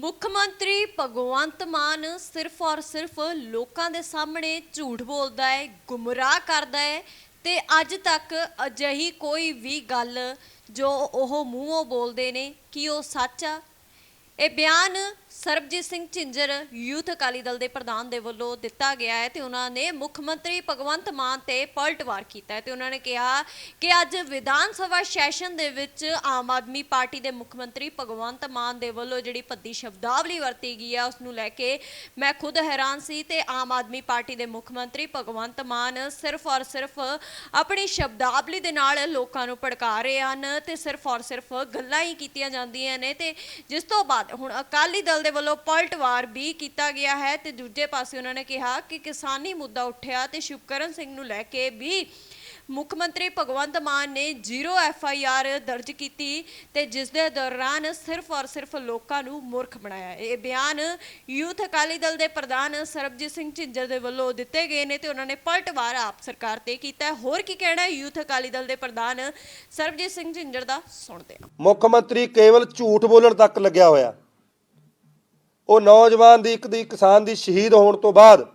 ਮੁੱਖ ਮੰਤਰੀ ਭਗਵੰਤ ਮਾਨ ਸਿਰਫ ਔਰ ਸਿਰਫ ਲੋਕਾਂ ਦੇ ਸਾਹਮਣੇ ਝੂਠ ਬੋਲਦਾ ਹੈ, ਗੁੰਮਰਾਹ ਕਰਦਾ ਹੈ ਤੇ ਅੱਜ ਤੱਕ ਅਜਿਹੀ ਕੋਈ ਵੀ ਗੱਲ ਜੋ ਉਹ ਮੂੰਹੋਂ ਬੋਲਦੇ ਨੇ, ਕਿ ਉਹ ਸੱਚ ਆ? ਇਹ ਬਿਆਨ ਸਰਬਜੀਤ ਸਿੰਘ ਝਿੰਜਰ ਯੂਥ ਅਕਾਲੀ ਦਲ ਦੇ ਪ੍ਰਧਾਨ ਦੇ ਵੱਲੋਂ ਦਿੱਤਾ ਗਿਆ ਹੈ ਤੇ ਉਹਨਾਂ ਨੇ ਮੁੱਖ ਮੰਤਰੀ ਭਗਵੰਤ ਮਾਨ ਤੇ ਪਲਟਵਾਰ ਕੀਤਾ ਹੈ ਤੇ ਉਹਨਾਂ ਨੇ ਕਿਹਾ ਕਿ ਅੱਜ ਵਿਧਾਨ ਸਭਾ ਸੈਸ਼ਨ ਦੇ ਵਿੱਚ ਆਮ ਆਦਮੀ ਪਾਰਟੀ ਦੇ ਮੁੱਖ ਮੰਤਰੀ ਭਗਵੰਤ ਮਾਨ ਦੇ ਵੱਲੋਂ ਜਿਹੜੀ ਭੱਦੀ ਸ਼ਬਦਾਵਲੀ ਵਰਤੀ ਗਈ ਹੈ, ਉਸ ਨੂੰ ਲੈ ਕੇ ਮੈਂ ਖੁਦ ਹੈਰਾਨ ਸੀ ਤੇ ਆਮ ਆਦਮੀ ਪਾਰਟੀ ਦੇ ਮੁੱਖ ਮੰਤਰੀ ਭਗਵੰਤ ਮਾਨ ਸਿਰਫ ਔਰ ਸਿਰਫ ਆਪਣੀ ਸ਼ਬਦਾਵਲੀ ਦੇ ਨਾਲ ਲੋਕਾਂ ਨੂੰ ਭੜਕਾ ਰਹੇ ਹਨ ਤੇ ਸਿਰਫ ਔਰ ਸਿਰਫ ਗੱਲਾਂ ਹੀ ਕੀਤੀਆਂ ਜਾਂਦੀਆਂ ਨੇ ਤੇ ਜਿਸ ਤੋਂ ਬਾਅਦ ਹੁਣ ਅਕਾਲੀ ਦਲ ਦੇ ਵੱਲੋਂ ਪਲਟਵਾਰ ਵੀ ਕੀਤਾ ਗਿਆ ਹੈ ਤੇ ਦੂਜੇ ਪਾਸੇ ਉਹਨਾਂ ਨੇ ਕਿਹਾ ਕਿ ਕਿਸਾਨੀ ਮੁੱਦਾ ਉੱਠਿਆ ਤੇ ਸ਼ੁਭਕਰਨ ਸਿੰਘ ਨੂੰ ਲੈ ਕੇ ਵੀ ਮੁੱਖ ਮੰਤਰੀ ਭਗਵੰਤ ਮਾਨ ਨੇ ਜ਼ੀਰੋ ਐਫ ਆਈ ਆਰ ਦਰਜ ਕੀਤੀ ਤੇ ਜਿਸ ਦੇ ਦੌਰਾਨ ਸਿਰਫ ਔਰ ਸਿਰਫ ਲੋਕਾਂ ਨੂੰ ਮੂਰਖ ਬਣਾਇਆ। ਇਹ ਬਿਆਨ ਯੂਥ ਅਕਾਲੀ ਦਲ ਦੇ ਪ੍ਰਧਾਨ ਸਰਬਜੀਤ ਸਿੰਘ ਝਿੰਜਰ ਦੇ ਵੱਲੋਂ ਦਿੱਤੇ ਗਏ ਨੇ ਤੇ ਉਹਨਾਂ ਨੇ ਪਲਟਵਾਰ ਆਪ ਸਰਕਾਰ ਤੇ ਕੀਤਾ। ਹੋਰ ਕੀ ਕਹਿਣਾ ਯੂਥ ਅਕਾਲੀ ਦਲ ਦੇ ਪ੍ਰਧਾਨ ਸਰਬਜੀਤ ਸਿੰਘ ਝਿੰਜਰ ਦਾ? ਸੁਣਦੇ ਹਾਂ। ਮੁੱਖ ਮੰਤਰੀ ਕੇਵਲ ਝੂਠ ਬੋਲਣ ਤੱਕ ਲੱਗਿਆ ਹੋਇਆ। ਉਹ ਨੌਜਵਾਨ ਦੀ ਇੱਕ ਦੀ ਕਿਸਾਨ ਦੀ ਸ਼ਹੀਦ ਹੋਣ ਤੋਂ ਬਾਅਦ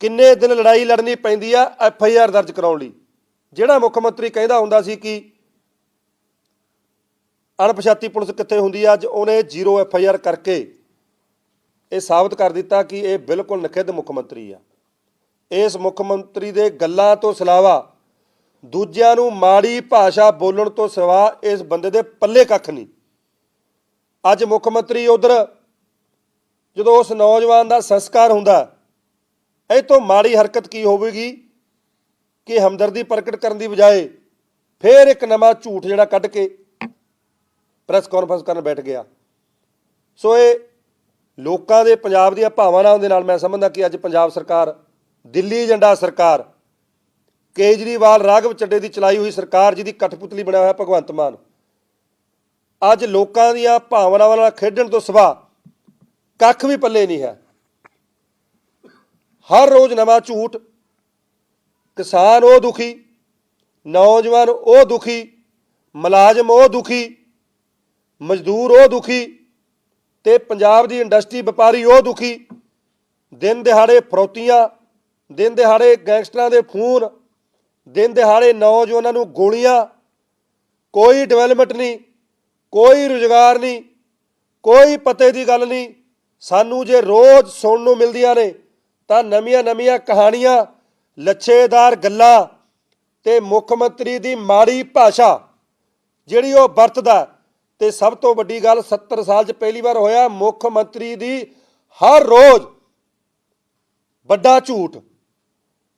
ਕਿੰਨੇ ਦਿਨ ਲੜਾਈ ਲੜਨੀ ਪੈਂਦੀ ਆ ਐਫ ਆਈ ਆਰ ਦਰਜ ਕਰਾਉਣ ਲਈ? ਜਿਹੜਾ ਮੁੱਖ ਮੰਤਰੀ ਕਹਿੰਦਾ ਹੁੰਦਾ ਸੀ ਕਿ ਅਣਪਛਾਤੀ ਪੁਲਿਸ ਕਿੱਥੇ ਹੁੰਦੀ ਆ, ਅੱਜ ਉਹਨੇ ਜ਼ੀਰੋ ਐਫ ਆਈ ਆਰ ਕਰਕੇ ਇਹ ਸਾਬਤ ਕਰ ਦਿੱਤਾ ਕਿ ਇਹ ਬਿਲਕੁਲ ਨਖਿੱਧ ਮੁੱਖ ਮੰਤਰੀ ਆ। ਇਸ ਮੁੱਖ ਮੰਤਰੀ ਦੇ ਗੱਲਾਂ ਤੋਂ ਸਿਲਾਵਾ ਦੂਜਿਆਂ ਨੂੰ ਮਾੜੀ ਭਾਸ਼ਾ ਬੋਲਣ ਤੋਂ ਸਿਵਾ ਇਸ ਬੰਦੇ ਦੇ ਪੱਲੇ ਕੱਖ ਨਹੀਂ। ਅੱਜ ਮੁੱਖ ਮੰਤਰੀ ਉਧਰ ਜਦੋਂ ਉਸ ਨੌਜਵਾਨ ਦਾ ਸੰਸਕਾਰ ਹੁੰਦਾ ਇਹ ਤੋਂ ਮਾੜੀ ਹਰਕਤ ਕੀ ਹੋਵੇਗੀ? ਕਿ ਹਮਦਰਦੀ ਪ੍ਰਗਟ ਕਰਨ ਦੀ ਬਜਾਏ ਫੇਰ ਇੱਕ ਨਵਾਂ ਝੂਠ ਜਿਹੜਾ ਕੱਢ ਕੇ ਪ੍ਰੈਸ ਕਾਨਫਰੰਸ ਕਰਨ ਬੈਠ ਗਿਆ। ਸੋ ਇਹ ਲੋਕਾਂ ਦੇ ਪੰਜਾਬ ਦੀਆਂ ਭਾਵਨਾਵਾਂ ਦੇ ਨਾਲ ਮੈਂ ਸਮਝਦਾ ਕਿ ਅੱਜ ਪੰਜਾਬ ਸਰਕਾਰ, ਦਿੱਲੀ ਏਜੰਡਾ ਸਰਕਾਰ, ਕੇਜਰੀਵਾਲ ਰਾਘਵ ਚੱਡੇ ਦੀ ਚਲਾਈ ਹੋਈ ਸਰਕਾਰ ਜਿਹਦੀ ਕਠਪੁਤਲੀ ਬਣਿਆ ਹੋਇਆ ਭਗਵੰਤ ਮਾਨ, ਅੱਜ ਲੋਕਾਂ ਦੀਆਂ ਭਾਵਨਾਵਾਂ ਨਾਲ ਖੇਡਣ ਤੋਂ ਸਿਵਾ ਕੱਖ ਵੀ ਪੱਲੇ ਨਹੀਂ ਹੈ। ਹਰ ਰੋਜ਼ ਨਵਾਂ ਝੂਠ। ਕਿਸਾਨ ਉਹ ਦੁਖੀ, ਨੌਜਵਾਨ ਉਹ ਦੁਖੀ, ਮੁਲਾਜ਼ਮ ਉਹ ਦੁਖੀ, ਮਜ਼ਦੂਰ ਉਹ ਦੁਖੀ ਤੇ ਪੰਜਾਬ ਦੀ ਇੰਡਸਟਰੀ ਵਪਾਰੀ ਉਹ ਦੁਖੀ। ਦਿਨ ਦਿਹਾੜੇ ਫਰੋਤੀਆਂ, ਦਿਨ ਦਿਹਾੜੇ ਗੈਂਗਸਟਰਾਂ ਦੇ ਫੋਨ, ਦਿਨ ਦਿਹਾੜੇ ਨੌਜਵਾਨਾਂ ਨੂੰ ਗੋਲੀਆਂ। ਕੋਈ ਡਿਵੈਲਪਮੈਂਟ ਨਹੀਂ, ਕੋਈ ਰੁਜ਼ਗਾਰ ਨਹੀਂ, ਕੋਈ ਪਤੇ ਦੀ ਗੱਲ ਨਹੀਂ। ਸਾਨੂੰ ਜੇ ਰੋਜ਼ ਸੁਣਨ ਨੂੰ ਮਿਲਦੀਆਂ ਨੇ, ਤਾਂ ਨਵੀਆਂ-ਨਵੀਆਂ ਕਹਾਣੀਆਂ, ਲੱਛੇਦਾਰ ਗੱਲਾਂ ਤੇ ਮੁੱਖ ਮੰਤਰੀ ਦੀ ਮਾੜੀ ਭਾਸ਼ਾ ਜਿਹੜੀ ਉਹ ਵਰਤਦਾ ਤੇ ਸਭ ਤੋਂ ਵੱਡੀ ਗੱਲ 70 ਸਾਲ 'ਚ ਪਹਿਲੀ ਵਾਰ ਹੋਇਆ, ਮੁੱਖ ਮੰਤਰੀ ਦੀ ਹਰ ਰੋਜ਼ ਵੱਡਾ ਝੂਠ।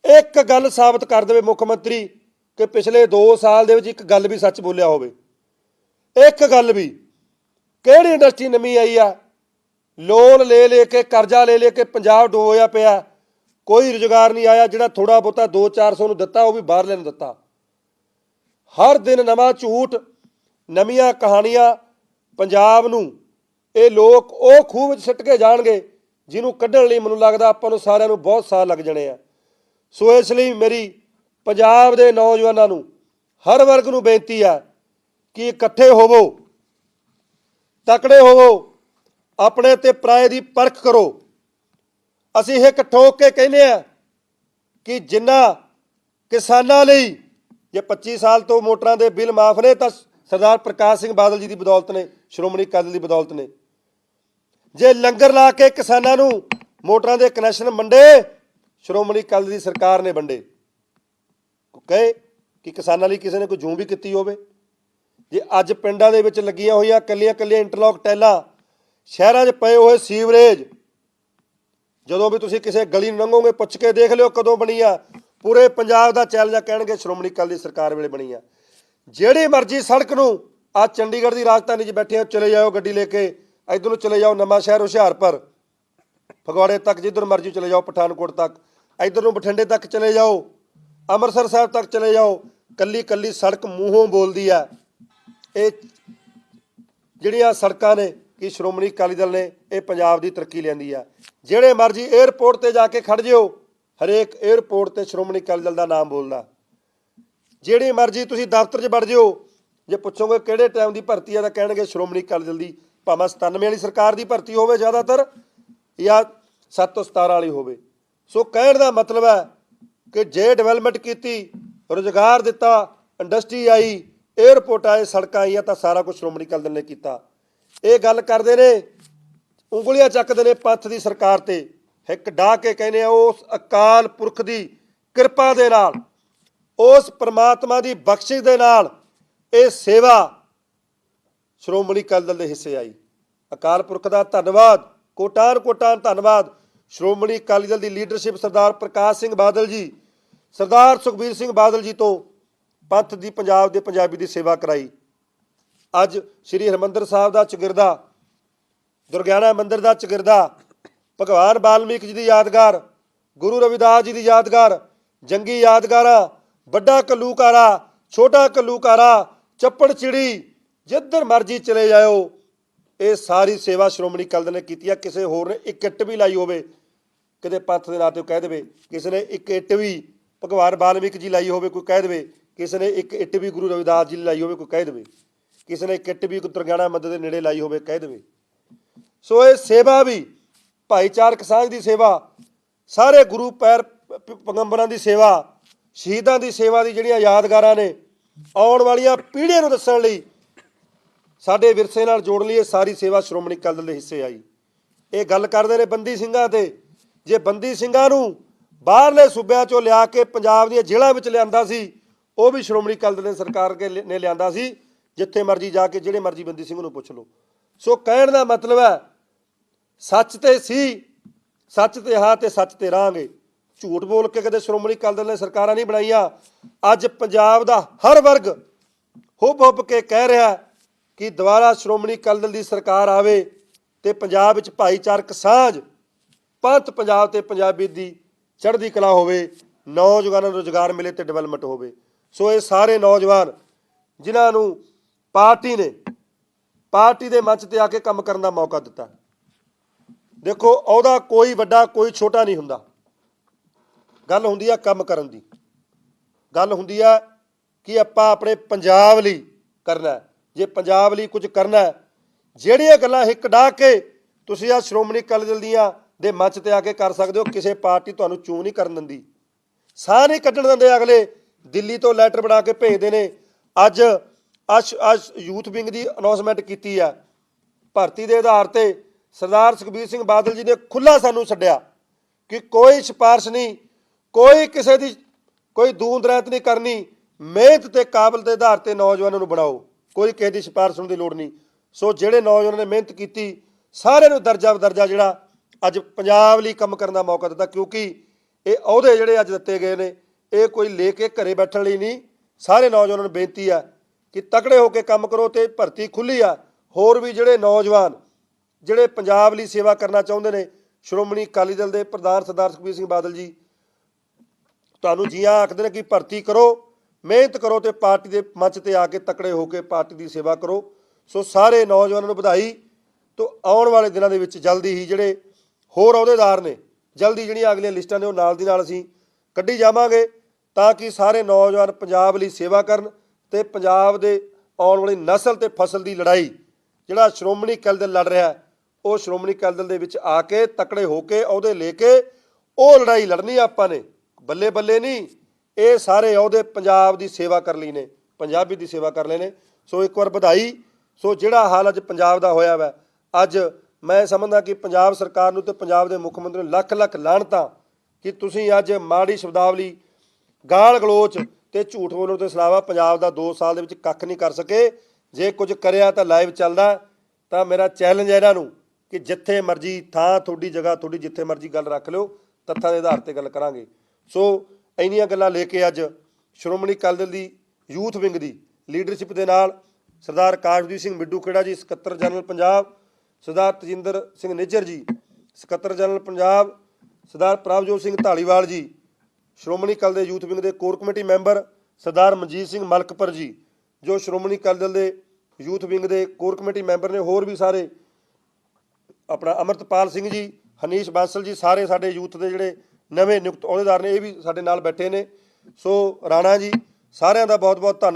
ਇੱਕ ਗੱਲ ਸਾਬਤ ਕਰ ਦੇਵੇ ਮੁੱਖ ਮੰਤਰੀ ਕਿ ਪਿਛਲੇ 2 ਸਾਲ ਦੇ ਵਿੱਚ ਇੱਕ ਗੱਲ ਵੀ ਸੱਚ ਬੋਲਿਆ ਹੋਵੇ। ਇੱਕ ਗੱਲ ਵੀ, ਕਿਹੜੀ ਇੰਡਸਟਰੀ ਨਵੀਂ ਆਈ ਆ? ਲੋਨ ਲੈ ਲੈ ਕੇ, ਕਰਜ਼ਾ ਲੈ ਲੈ ਕੇ ਪੰਜਾਬ ਡੋਇਆ ਪਿਆ। ਕੋਈ ਰੁਜ਼ਗਾਰ ਨਹੀਂ ਆਇਆ, ਜਿਹੜਾ ਥੋੜਾ ਬਹੁਤਾ 2-400 ਨੂੰ ਦਿੱਤਾ, ਉਹ ਵੀ ਬਾਹਰਲੇ ਨੂੰ ਦਿੱਤਾ। ਹਰ ਦਿਨ ਨਵਾਂ ਝੂਠ, ਨਵੀਆਂ ਕਹਾਣੀਆਂ ਪੰਜਾਬ ਨੂੰ, ਇਹ ਲੋਕ ਉਹ ਖੂਹ ਵਿੱਚ ਸਿੱਟ ਕੇ ਜਾਣਗੇ, ਜਿਹਨੂੰ ਕੱਢਣ ਲਈ ਮੈਨੂੰ ਲੱਗਦਾ ਆਪਾਂ ਨੂੰ ਸਾਰਿਆਂ ਨੂੰ ਬਹੁਤ ਸਾਲ ਲੱਗ ਜਾਣੇ ਆ। ਸੋ ਇਸ ਲਈ ਮੇਰੀ ਪੰਜਾਬ ਦੇ ਨੌਜਵਾਨਾਂ ਨੂੰ ਹਰ ਵਰਗ ਨੂੰ ਬੇਨਤੀ ਆ ਕਿ ਇਕੱਠੇ ਹੋਵੋ, ਤਕੜੇ ਹੋਵੋ ਆਪਣੇ ਤੇ ਪਰਾਏ ਦੀ ਪਰਖ ਕਰੋ। ਅਸੀਂ ਇਹ ਇਕੱਠੋ ਹੋ ਕੇ ਕਹਿੰਦੇ ਆ ਕਿ ਜਿੰਨਾ ਕਿਸਾਨਾਂ ਲਈ ਜੇ 25 ਸਾਲ ਤੋਂ ਮੋਟਰਾਂ ਦੇ ਬਿੱਲ ਮਾਫ ਨੇ, ਤਾਂ ਸਰਦਾਰ ਪ੍ਰਕਾਸ਼ ਸਿੰਘ ਬਾਦਲ ਜੀ ਦੀ ਬਦੌਲਤ ਨੇ, ਸ਼੍ਰੋਮਣੀ ਅਕਾਲੀ ਦੀ ਬਦੌਲਤ ਨੇ। ਜੇ ਲੰਗਰ ਲਾ ਕੇ ਕਿਸਾਨਾਂ ਨੂੰ ਮੋਟਰਾਂ ਦੇ ਕਨੈਕਸ਼ਨ ਵੰਡੇ, ਸ਼੍ਰੋਮਣੀ ਅਕਾਲੀ ਦੀ ਸਰਕਾਰ ਨੇ ਵੰਡੇ। ਕਹੇ ਕਿ ਕਿਸਾਨਾਂ ਲਈ ਕਿਸੇ ਨੇ ਕੋਈ ਜੂੰ ਵੀ ਕੀਤੀ ਹੋਵੇ। ਜੇ ਅੱਜ ਪਿੰਡਾਂ ਦੇ ਵਿੱਚ ਲੱਗੀਆਂ ਹੋਈਆਂ ਕੱਲੀਆਂ ਕੱਲੀਆਂ ਇੰਟਰਲੌਕ ਟੈਲਾਂ ਸ਼ਹਿਰਾਂ 'ਚ ਪਏ ਹੋਏ ਸੀਵਰੇਜ, ਜਦੋਂ ਵੀ ਤੁਸੀਂ ਕਿਸੇ ਗਲੀ ਨੂੰ ਲੰਘੋਗੇ, ਪੁੱਛ ਕੇ ਦੇਖ ਲਿਓ ਕਦੋਂ ਬਣੀ ਆ। ਪੂਰੇ ਪੰਜਾਬ ਦਾ ਚੈਲੰਜ ਆ ਕਹਿਣਗੇ, ਸ਼੍ਰੋਮਣੀ ਅਕਾਲੀ ਦੀ ਸਰਕਾਰ ਵੇਲੇ ਬਣੀ ਆ। ਜਿਹੜੀ ਮਰਜ਼ੀ ਸੜਕ ਨੂੰ ਆ ਚੰਡੀਗੜ੍ਹ ਦੀ ਰਾਜਧਾਨੀ 'ਚ ਬੈਠੇ ਹੋ, ਚਲੇ ਜਾਓ ਗੱਡੀ ਲੈ ਕੇ, ਇਧਰ ਨੂੰ ਚਲੇ ਜਾਓ ਨਵਾਂ ਸ਼ਹਿਰ ਹੁਸ਼ਿਆਰਪੁਰ, ਫਗਵਾੜੇ ਤੱਕ ਜਿੱਧਰ ਮਰਜ਼ੀ ਚਲੇ ਜਾਓ, ਪਠਾਨਕੋਟ ਤੱਕ, ਇਧਰ ਨੂੰ ਬਠਿੰਡੇ ਤੱਕ ਚਲੇ ਜਾਓ, ਅੰਮ੍ਰਿਤਸਰ ਸਾਹਿਬ ਤੱਕ ਚਲੇ ਜਾਓ, ਕੱਲੀ ਕੱਲੀ ਸੜਕ ਮੂੰਹੋਂ ਬੋਲਦੀ ਆ। ਇਹ ਜਿਹੜੀਆਂ ਸੜਕਾਂ ਨੇ ਕਿ ਸ਼੍ਰੋਮਣੀ ਅਕਾਲੀ ਦਲ ਨੇ ਇਹ ਪੰਜਾਬ ਦੀ ਤਰੱਕੀ ਲੈਂਦੀ ਆ। ਜਿਹੜੇ ਮਰਜ਼ੀ 에ਅਰਪੋਰਟ ਤੇ ਜਾ ਕੇ ਖੜ ਜਿਓ, ਹਰੇਕ 에ਅਰਪੋਰਟ ਤੇ ਸ਼੍ਰੋਮਣੀ ਅਕਾਲੀ ਦਲ ਦਾ ਨਾਮ ਬੋਲਦਾ। ਜਿਹੜੇ ਮਰਜ਼ੀ ਤੁਸੀਂ ਦਫ਼ਤਰ 'ਚ ਵੜ ਜਿਓ, ਜੇ ਪੁੱਛੋਗੇ ਕਿਹੜੇ ਟਾਈਮ ਦੀ ਭਰਤੀ ਆ ਤਾਂ ਕਹਿਣਗੇ ਸ਼੍ਰੋਮਣੀ ਅਕਾਲੀ ਦਲ ਦੀ, ਭਾਵੇਂ 97 ਵਾਲੀ ਸਰਕਾਰ ਦੀ ਭਰਤੀ ਹੋਵੇ ਜ਼ਿਆਦਾਤਰ ਜਾਂ 7 ਤੋਂ 17 ਵਾਲੀ ਹੋਵੇ। ਸੋ ਕਹਿਣ ਦਾ ਮਤਲਬ ਹੈ ਕਿ ਜੇ ਡਿਵੈਲਪਮੈਂਟ ਕੀਤੀ, ਰੋਜ਼ਗਾਰ ਦਿੱਤਾ ਇੰਡਸਟਰੀ ਆਈ 에ਅਰਪੋਰਟ ਆਏ, ਸੜਕਾਂ ਆਈਆਂ ਤਾਂ ਸਾਰਾ ਕੁਝ ਸ਼੍ਰੋਮਣੀ ਅਕਾਲੀ ਦਲ ਨੇ ਕੀਤਾ। ਇਹ ਗੱਲ ਕਰਦੇ ਨੇ, ਉਂਗਲੀਆਂ ਚੱਕਦੇ ਨੇ ਪੰਥ ਦੀ ਸਰਕਾਰ ਤੇ। ਹਿੱਕ ਡਾ ਕੇ ਕਹਿੰਦੇ ਆ, ਉਸ ਅਕਾਲ ਪੁਰਖ ਦੀ ਕਿਰਪਾ ਦੇ ਨਾਲ, ਉਸ ਪ੍ਰਮਾਤਮਾ ਦੀ ਬਖਸ਼ਿਸ਼ ਦੇ ਨਾਲ ਇਹ ਸੇਵਾ ਸ਼੍ਰੋਮਣੀ ਅਕਾਲੀ ਦਲ ਦੇ ਹਿੱਸੇ ਆਈ। ਅਕਾਲ ਪੁਰਖ ਦਾ ਧੰਨਵਾਦ, ਕੋਟਾਨ ਕੋਟਾਨ ਧੰਨਵਾਦ। ਸ਼੍ਰੋਮਣੀ ਅਕਾਲੀ ਦਲ ਦੀ ਲੀਡਰਸ਼ਿਪ ਸਰਦਾਰ ਪ੍ਰਕਾਸ਼ ਸਿੰਘ ਬਾਦਲ ਜੀ, ਸਰਦਾਰ ਸੁਖਬੀਰ ਸਿੰਘ ਬਾਦਲ ਜੀ ਤੋਂ ਪੰਥ ਦੀ ਪੰਜਾਬ ਦੇ ਪੰਜਾਬੀ ਦੀ ਸੇਵਾ ਕਰਾਈ। ਅੱਜ ਸ੍ਰੀ ਹਰਮੰਦਰ ਸਾਹਿਬ ਦਾ ਚਗਿਰਦਾ ਦੁਰਗਿਆਨਾ ਮੰਦਿਰ ਦਾ ਚਗਿਰਦਾ, ਭਗਵਾਨ ਵਾਲਮੀਕ ਜੀ ਦੀ ਯਾਦਗਾਰ, ਗੁਰੂ ਰਵਿਦਾਸ ਜੀ ਦੀ ਯਾਦਗਾਰ, ਜੰਗੀ ਯਾਦਗਾਰਾਂ, ਵੱਡਾ ਕੱਲੂਕਾਰਾ, ਛੋਟਾ ਕੱਲੂਕਾਰਾ, ਚੱਪੜ ਚਿੜੀ, ਜਿੱਧਰ ਮਰਜ਼ੀ ਚਲੇ ਜਾਓ ਇਹ ਸਾਰੀ ਸੇਵਾ ਸ਼੍ਰੋਮਣੀ ਅਕਾਲੀ ਦਲ ਨੇ ਕੀਤੀ ਆ। ਕਿਸੇ ਹੋਰ ਨੇ ਇੱਕ ਇੱਟ ਵੀ ਲਾਈ ਹੋਵੇ, ਕਿਤੇ ਪੰਥ ਦੇ ਨਾਂ ਤੇ ਉਹ ਕਹਿ ਦੇਵੇ। ਕਿਸੇ ਨੇ ਇੱਕ ਇੱਟ ਵੀ ਭਗਵਾਨ ਵਾਲਮੀਕ ਜੀ ਲਾਈ ਹੋਵੇ, ਕੋਈ ਕਹਿ ਦੇਵੇ। ਕਿਸੇ ਨੇ ਇੱਕ ਇੱਟ ਵੀ ਗੁਰੂ ਰਵਿਦਾਸ ਜੀ ਲਈ ਲਾਈ ਹੋਵੇ, ਕੋਈ ਕਹਿ ਦੇਵੇ। ਕਿਸੇ ਨੇ ਕਿੱਟ ਵੀ ਦੁਰਗਿਆਣਾ ਮੰਦਿਰ ਦੇ ਨੇੜੇ ਲਾਈ ਹੋਵੇ, ਕਹਿ ਦੇਵੇ। ਸੋ ਇਹ ਸੇਵਾ ਵੀ, ਭਾਈਚਾਰਕ ਸਾਂਝ ਦੀ ਸੇਵਾ, ਸਾਰੇ ਗੁਰੂ ਪੈਰ ਪੈਗੰਬਰਾਂ ਦੀ ਸੇਵਾ, ਸ਼ਹੀਦਾਂ ਦੀ ਸੇਵਾ ਦੀ ਜਿਹੜੀਆਂ ਯਾਦਗਾਰਾਂ ਨੇ, ਆਉਣ ਵਾਲੀਆਂ ਪੀੜ੍ਹੀਆਂ ਨੂੰ ਦੱਸਣ ਲਈ ਸਾਡੇ ਵਿਰਸੇ ਨਾਲ ਜੋੜਨ ਲਈ ਇਹ ਸਾਰੀ ਸੇਵਾ ਸ਼੍ਰੋਮਣੀ ਅਕਾਲੀ ਦਲ ਦੇ ਹਿੱਸੇ ਆਈ। ਇਹ ਗੱਲ ਕਰਦੇ ਨੇ ਬੰਦੀ ਸਿੰਘਾਂ ਤੇ। ਜੇ ਬੰਦੀ ਸਿੰਘਾਂ ਨੂੰ ਬਾਹਰਲੇ ਸੂਬਿਆਂ ਚੋਂ ਲਿਆ ਕੇ ਪੰਜਾਬ ਦੀਆਂ ਜੇਲ੍ਹਾਂ ਵਿੱਚ ਲਿਆਂਦਾ ਸੀ, ਉਹ ਵੀ ਸ਼੍ਰੋਮਣੀ ਅਕਾਲੀ ਦਲ ਨੇ ਸਰਕਾਰ ਕੇ ਨੇ ਲਿਆਂਦਾ ਸੀ। ਜਿੱਥੇ ਮਰਜ਼ੀ ਜਾ ਕੇ ਜਿਹੜੇ ਮਰਜ਼ੀ ਬੰਦੀ ਸਿੰਘ ਨੂੰ ਪੁੱਛ ਲਓ। ਸੋ ਕਹਿਣ ਦਾ ਮਤਲਬ ਹੈ, ਸੱਚ ਤੇ ਸੀ, ਸੱਚ ਤੇ ਹਾਂ ਤੇ ਸੱਚ ਤੇ ਰਾਂਗੇ। ਝੂਠ ਬੋਲ ਕੇ ਕਦੇ ਸ਼੍ਰੋਮਣੀ ਅਕਾਲੀ ਦਲ ਨੇ ਸਰਕਾਰਾਂ ਨਹੀਂ ਬਣਾਈਆਂ। ਅੱਜ ਪੰਜਾਬ ਦਾ ਹਰ ਵਰਗ ਹੁਬ ਹੁੱਬ ਕੇ ਕਹਿ ਰਿਹਾ ਕਿ ਦੁਬਾਰਾ ਸ਼੍ਰੋਮਣੀ ਅਕਾਲੀ ਦਲ ਦੀ ਸਰਕਾਰ ਆਵੇ ਤੇ ਪੰਜਾਬ ਵਿੱਚ ਭਾਈਚਾਰਕ ਸਾਂਝ, ਪੰਥ ਪੰਜਾਬ ਤੇ ਪੰਜਾਬੀ ਦੀ ਚੜ੍ਹਦੀ ਕਲਾ ਹੋਵੇ, ਨੌਜਵਾਨਾਂ ਨੂੰ ਰੁਜ਼ਗਾਰ ਮਿਲੇ ਤੇ ਡਿਵੈਲਪਮੈਂਟ ਹੋਵੇ। ਸੋ ਇਹ ਸਾਰੇ ਨੌਜਵਾਨ ਜਿਨ੍ਹਾਂ ਨੂੰ ਪਾਰਟੀ ਨੇ ਪਾਰਟੀ ਦੇ ਮੰਚ ਤੇ ਆ ਕੇ ਕੰਮ ਕਰਨ ਦਾ ਮੌਕਾ ਦਿੱਤਾ। ਦੇਖੋ, ਉਹਦਾ ਕੋਈ ਵੱਡਾ, ਕੋਈ ਛੋਟਾ ਨਹੀਂ ਹੁੰਦਾ। ਗੱਲ ਹੁੰਦੀ ਆ ਕੰਮ ਕਰਨ ਦੀ। ਗੱਲ ਹੁੰਦੀ ਆ ਕਿ ਆਪਾਂ ਆਪਣੇ ਪੰਜਾਬ ਲਈ ਕਰਨਾ ਜੇ ਪੰਜਾਬ ਲਈ ਕੁਝ ਕਰਨਾ ਜਿਹੜੀਆਂ ਗੱਲਾਂ ਹਿੱਕ ਡਾ ਕੇ ਤੁਸੀਂ ਆ ਸ਼੍ਰੋਮਣੀ ਅਕਾਲੀ ਦਲ ਦੀਆਂ ਦੇ ਮੰਚ ਤੇ ਆ ਕੇ ਕਰ ਸਕਦੇ ਹੋ, ਕਿਸੇ ਪਾਰਟੀ ਤੁਹਾਨੂੰ ਚੂ ਨਹੀਂ ਕਰਨ ਦਿੰਦੀ। ਸਾਹ ਨਹੀਂ ਕੱਢਣ ਦਿੰਦੇ ਅਗਲੇ। ਦਿੱਲੀ ਤੋਂ ਲੈਟਰ ਬਣਾ ਕੇ ਭੇਜਦੇ ਨੇ। ਅੱਜ ਅਸ਼ ਅਸ਼ ਯੂਥ ਵਿੰਗ ਦੀ ਅਨਾਉਂਸਮੈਂਟ ਕੀਤੀ ਆ। ਭਰਤੀ ਦੇ ਆਧਾਰ ਤੇ ਸਰਦਾਰ ਸੁਖਬੀਰ ਸਿੰਘ ਬਾਦਲ ਜੀ ਨੇ ਖੁੱਲਾ ਸਾਨੂੰ ਛੱਡਿਆ ਕਿ ਕੋਈ ਸਿਫਾਰਿਸ਼ ਨਹੀਂ, ਕੋਈ ਕਿਸੇ ਦੀ, ਕੋਈ ਦੂੰਦ ਰਹਿਤ ਨਹੀਂ ਕਰਨੀ। ਮਿਹਨਤ ਤੇ ਕਾਬਲ ਦੇ ਆਧਾਰ ਤੇ ਨੌਜਵਾਨਾਂ ਨੂੰ ਬਣਾਓ। ਕੋਈ ਕਿਸੇ ਦੀ ਸਿਫਾਰਿਸ਼ ਹੋਣ ਦੀ ਲੋੜ ਨਹੀਂ। ਸੋ ਜਿਹੜੇ ਨੌਜਵਾਨਾਂ ਨੇ ਮਿਹਨਤ ਕੀਤੀ, ਸਾਰਿਆਂ ਨੂੰ ਦਰਜਾ ਬਦਰਜਾ ਜਿਹੜਾ ਅੱਜ ਪੰਜਾਬ ਲਈ ਕੰਮ ਕਰਨ ਦਾ ਮੌਕਾ ਦਿੱਤਾ, ਕਿਉਂਕਿ ਇਹ ਅਹੁਦੇ ਜਿਹੜੇ ਅੱਜ ਦਿੱਤੇ ਗਏ ਨੇ, ਇਹ ਕੋਈ ਲੈ ਕੇ ਘਰੇ ਬੈਠਣ ਲਈ ਨਹੀਂ। ਸਾਰੇ ਨੌਜਵਾਨਾਂ ਨੂੰ ਬੇਨਤੀ ਆ ਕਿ ਤਕੜੇ ਹੋ ਕੇ ਕੰਮ ਕਰੋ ਤੇ ਭਰਤੀ ਖੁੱਲੀ ਆ। ਹੋਰ ਵੀ ਜਿਹੜੇ ਨੌਜਵਾਨ, ਜਿਹੜੇ ਪੰਜਾਬ ਲਈ ਸੇਵਾ ਕਰਨਾ ਚਾਹੁੰਦੇ ਨੇ, ਸ਼੍ਰੋਮਣੀ ਅਕਾਲੀ ਦਲ ਦੇ ਪ੍ਰਧਾਨ ਸਰਦਾਰ ਸੁਖਬੀਰ ਸਿੰਘ ਬਾਦਲ ਜੀ, ਤੁਹਾਨੂੰ ਜੀਆਂ ਆਖਦੇ ਨੇ ਕਿ ਭਰਤੀ ਕਰੋ, ਮਿਹਨਤ ਕਰੋ ਤੇ ਪਾਰਟੀ ਦੇ ਮੰਚ ਤੇ ਆ ਕੇ ਤਕੜੇ ਹੋ ਕੇ ਪਾਰਟੀ ਦੀ ਸੇਵਾ ਕਰੋ। ਸੋ ਸਾਰੇ ਨੌਜਵਾਨਾਂ ਨੂੰ ਵਧਾਈ ਤੋਂ ਆਉਣ ਵਾਲੇ ਦਿਨਾਂ ਦੇ ਵਿੱਚ ਜਲਦੀ ਹੀ ਜਿਹੜੇ ਹੋਰ ਅਹੁਦੇਦਾਰ ਨੇ, ਜਲਦੀ ਜਿਹੜੀਆਂ ਅਗਲੀਆਂ ਲਿਸਟਾਂ ਨੇ ਉਹ ਨਾਲ ਦੀ ਨਾਲ ਅਸੀਂ ਕੱਢੀ ਜਾਵਾਂਗੇ ਤਾਂ ਕਿ ਸਾਰੇ ਨੌਜਵਾਨ ਪੰਜਾਬ ਲਈ ਸੇਵਾ ਕਰਨ ਤੇ ਪੰਜਾਬ ਦੇ ਆਉਣ ਵਾਲੀ ਨਸਲ ਤੇ ਫਸਲ ਦੀ ਲੜਾਈ, ਜਿਹੜਾ ਸ਼੍ਰੋਮਣੀ ਅਕਾਲੀ ਦਲ ਲੜ ਰਿਹਾ, ਉਹ ਸ਼੍ਰੋਮਣੀ ਅਕਾਲੀ ਦਲ ਦੇ ਵਿੱਚ ਆ ਕੇ ਤਕੜੇ ਹੋ ਕੇ ਅਹੁਦੇ ਲੈ ਕੇ ਉਹ ਲੜਾਈ ਲੜਨੀ ਆਪਾਂ ਨੇ। ਬੱਲੇ ਬੱਲੇ ਨਹੀਂ, ਇਹ ਸਾਰੇ ਅਹੁਦੇ ਪੰਜਾਬ ਦੀ ਸੇਵਾ ਕਰ ਲਈ ਨੇ, ਪੰਜਾਬੀ ਦੀ ਸੇਵਾ ਕਰ ਲਏ ਨੇ। ਸੋ ਇੱਕ ਵਾਰ ਵਧਾਈ, ਸੋ ਜਿਹੜਾ ਹਾਲ ਅੱਜ ਪੰਜਾਬ ਦਾ ਹੋਇਆ ਵਾ, ਅੱਜ ਮੈਂ ਸਮਝਦਾ ਕਿ ਪੰਜਾਬ ਸਰਕਾਰ ਨੂੰ ਤੇ ਪੰਜਾਬ ਦੇ ਮੁੱਖ ਮੰਤਰੀ ਨੂੰ ਲੱਖ ਲੱਖ ਲਾਹਣਤਾਂ ਕਿ ਤੁਸੀਂ ਅੱਜ ਮਾੜੀ ਸ਼ਬਦਾਵਲੀ, ਗਾਲ ਗਲੋਚ ਤੇ ਝੂਠ ਬੋਲਣ ਤੋਂ ਇਲਾਵਾ ਪੰਜਾਬ ਦਾ 2 ਸਾਲ ਦੇ ਵਿੱਚ ਕੱਖ ਨਹੀਂ ਕਰ ਸਕੇ। ਜੇ ਕੁਝ ਕਰਿਆ ਤਾਂ ਲਾਈਵ ਚੱਲਦਾ। ਤਾਂ ਮੇਰਾ ਚੈਲੰਜ ਹੈ ਇਹਨਾਂ ਨੂੰ ਕਿ ਜਿੱਥੇ ਮਰਜ਼ੀ ਥਾਂ ਤੁਹਾਡੀ ਜਗ੍ਹਾ ਤੁਹਾਡੀ ਜਿੱਥੇ ਮਰਜ਼ੀ ਗੱਲ ਰੱਖ ਲਿਓ, ਤੱਥਾਂ ਦੇ ਆਧਾਰ ਤੇ ਗੱਲ ਕਰਾਂਗੇ। ਸੋ ਇੰਨੀਆਂ ਗੱਲਾਂ ਲੈ ਕੇ ਅੱਜ ਸ਼੍ਰੋਮਣੀ ਅਕਾਲੀ ਦਲ ਦੀ ਯੂਥ ਵਿੰਗ ਦੀ ਲੀਡਰਸ਼ਿਪ ਦੇ ਨਾਲ ਸਰਦਾਰ ਕਾਸ਼ਦੀਪ ਸਿੰਘ ਮਿੱਡੂ ਖੇੜਾ ਜੀ, ਸਕੱਤਰ ਜਨਰਲ ਪੰਜਾਬ, ਸਰਦਾਰ ਤਜਿੰਦਰ ਸਿੰਘ ਨਿੱਜਰ ਜੀ, ਸਕੱਤਰ ਜਨਰਲ ਪੰਜਾਬ, ਸਰਦਾਰ ਪ੍ਰਭਜੋਤ ਸਿੰਘ ਢਾਲੀਵਾਲ ਜੀ ਸ਼੍ਰੋਮਣੀ ਅਕਾਲੀ ਦਲ ਦੇ ਯੂਥ ਵਿੰਗ ਦੇ core committee member Sardar Manjit Singh Malakpur ji, ਜੋ ਸ਼੍ਰੋਮਣੀ ਅਕਾਲੀ ਦਲ ਦੇ ਯੂਥ ਵਿੰਗ ਦੇ ਕੋਰ ਕਮੇਟੀ ਮੈਂਬਰ ਨੇ, ਹੋਰ ਵੀ ਸਾਰੇ ਆਪਣਾ ਅਮਰਤਪਾਲ ਸਿੰਘ ਜੀ, ਹਨੀਸ਼ ਬਾਂਸਲ ਜੀ, ਸਾਰੇ ਸਾਡੇ ਯੂਥ ਦੇ ਜਿਹੜੇ ਨਵੇਂ ਨਿਯੁਕਤ ਅਹੁਦੇਦਾਰ ਨੇ, ਇਹ ਵੀ ਸਾਡੇ ਨਾਲ ਬੈਠੇ ਨੇ। ਸੋ ਰਾਣਾ ਜੀ, ਸਾਰਿਆਂ ਦਾ ਬਹੁਤ ਬਹੁਤ ਧੰਨਵਾਦ।